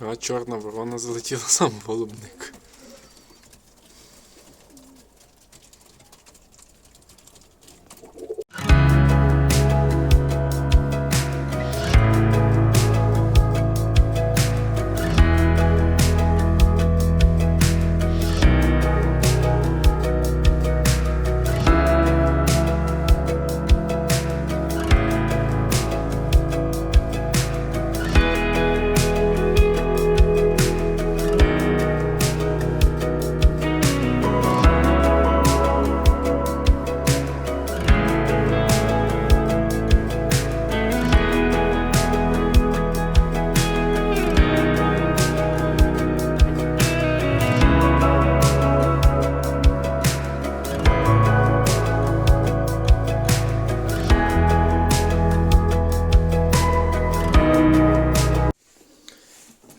А чорна ворона залетіла сам голубник.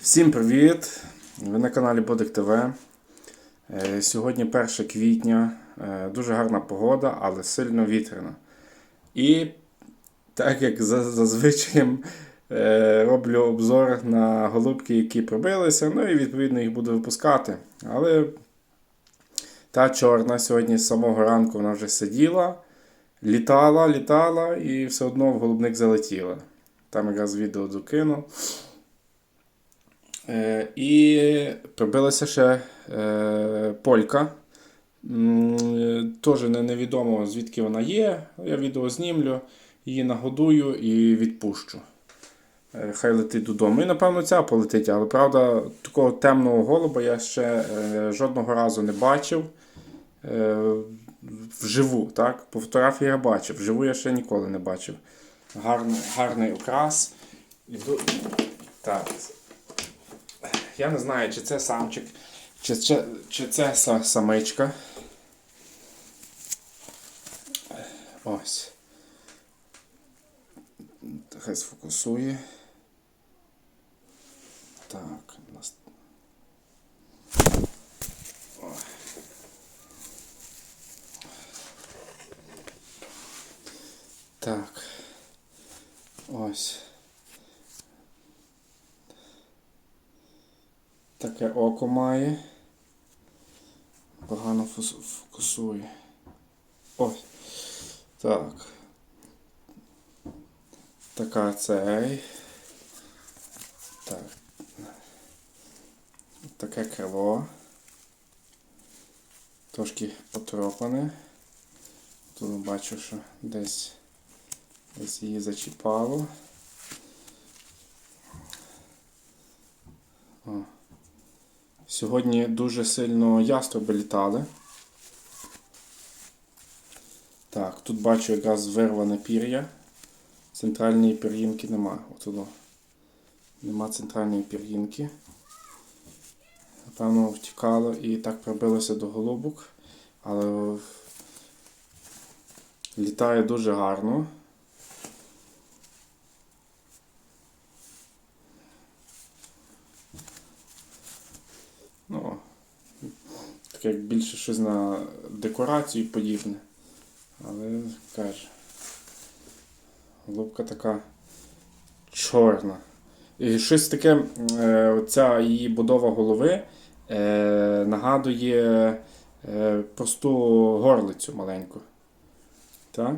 Всім привіт! Ви на каналі Бодик ТВ. Е, Сьогодні 1 квітня. Е, Дуже гарна погода, але сильно вітряна. І так як за- зазвичай е, роблю обзор на голубки, які пробилися, ну і відповідно їх буду випускати. Але та чорна сьогодні з самого ранку вона вже сиділа, літала, літала і все одно в голубник залетіла. Там якраз відео докину. Е, і прибилася ще е, полька. Теж не, невідомо звідки вона є. Я відео знімлю, її нагодую і відпущу. Е, Хай летить додому. І напевно ця полетить, але правда, такого темного голуба я ще жодного разу не бачив. Вживу, так? По фотографії я бачив, вживу я ще ніколи не бачив. Гарний, гарний окрас. Так, я не знаю, чи це самчик, чи, чи, чи це са- самичка. Ось. Хай сфокусує. Так, у нас. Так. Ось. Таке око має. Погано фокусує. Ось. Так. Така цей. Так. Таке крило. Трошки потропане. Тут бачу, що десь, десь її зачіпало. О. Сьогодні дуже сильно яструби літали. Так, тут бачу якраз вирване пір'я. Центральної пір'їнки нема. Отудо. Нема центральної пір'їнки. Напевно, втікало і так прибилося до голубок. Але літає дуже гарно. Ну, таке як більше щось на декорацію подібне. Але каже. Голубка така чорна. І щось таке, е, оця її будова голови е, нагадує е, просту горлицю маленьку. Так?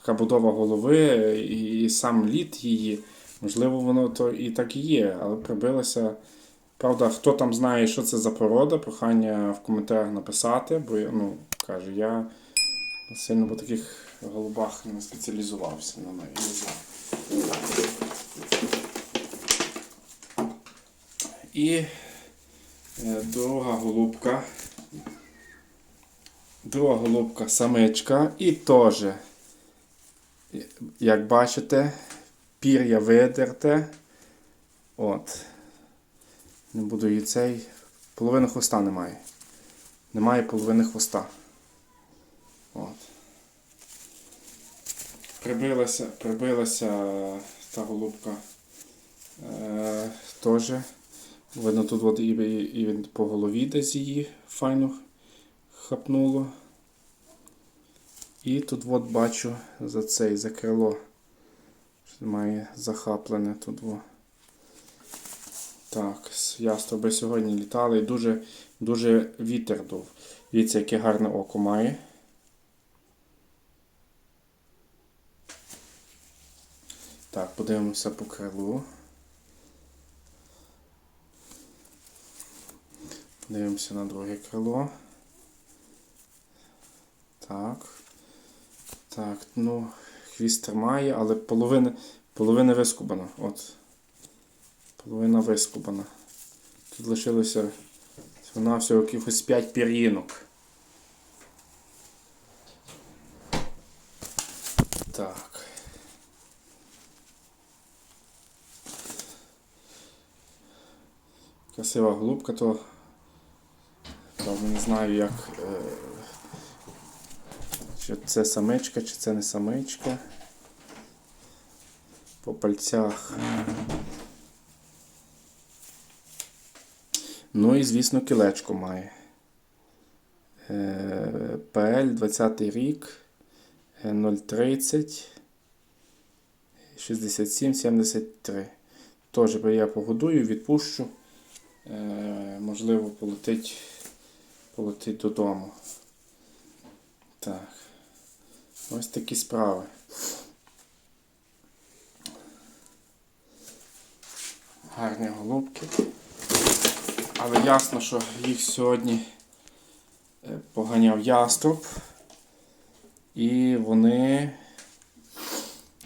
Така будова голови і, і сам лід її. Можливо, воно то і так і є, але прибилося. Правда, хто там знає, що це за порода, прохання в коментарях написати, бо ну, кажу, я сильно по таких голубах не спеціалізувався на неї. Не знаю. І е, друга голубка. Друга голубка самичка. І теж, як бачите, пір'я видерте. От. Не буду її цей. Половини хвоста немає. Немає половини хвоста. От. Прибилася, прибилася та голубка е, теж. Видно, тут от і, і, і по голові десь її файно хапнуло. І тут от бачу за цей, за крило. Має захаплене тут. Во. Так, яструби сьогодні літали і дуже, дуже вітер дув. Дивіться, яке гарне око має. Так, подивимося по крилу. Подивимося на друге крило. Так. Так, ну, хвіст тримає, але половина, половина вискубана. От. Половина вискубана. Тут лишилося вона всього якихось 5 пір'їнок. Так. Красива голубка, то правда не знаю як. Е, чи це самичка, чи це не самичка. По пальцях. Ну і, звісно, кілечко має. Е, ПЛ 20 рік. е, 030 67 73. Теж я погодую, відпущу. Е, можливо, полетить, полетить додому. Так. Ось такі справи. Гарні голубки. Але ясно, що їх сьогодні е, поганяв яструб. І вони,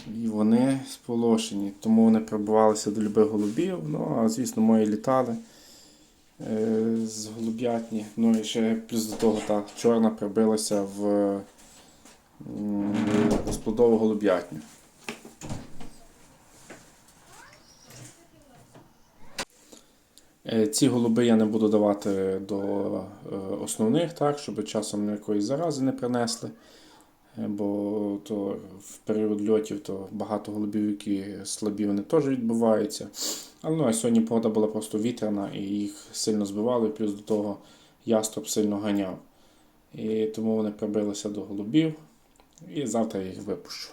і вони сполошені. Тому вони прибувалися до любих голубів. Ну, а звісно, мої літали е, з голуб'ятні. Ну і ще плюс до того та чорна прибилася в розплодову голуб'ятню. Ці голуби я не буду давати до е, основних, так, щоб часом якоїсь зарази не принесли. Е, Бо то в період льотів то багато голубів, які слабі, вони теж відбуваються. Але ну, а сьогодні погода була просто вітряна і їх сильно збивали, плюс до того яструб сильно ганяв. І тому вони прибилися до голубів. І завтра я їх випущу.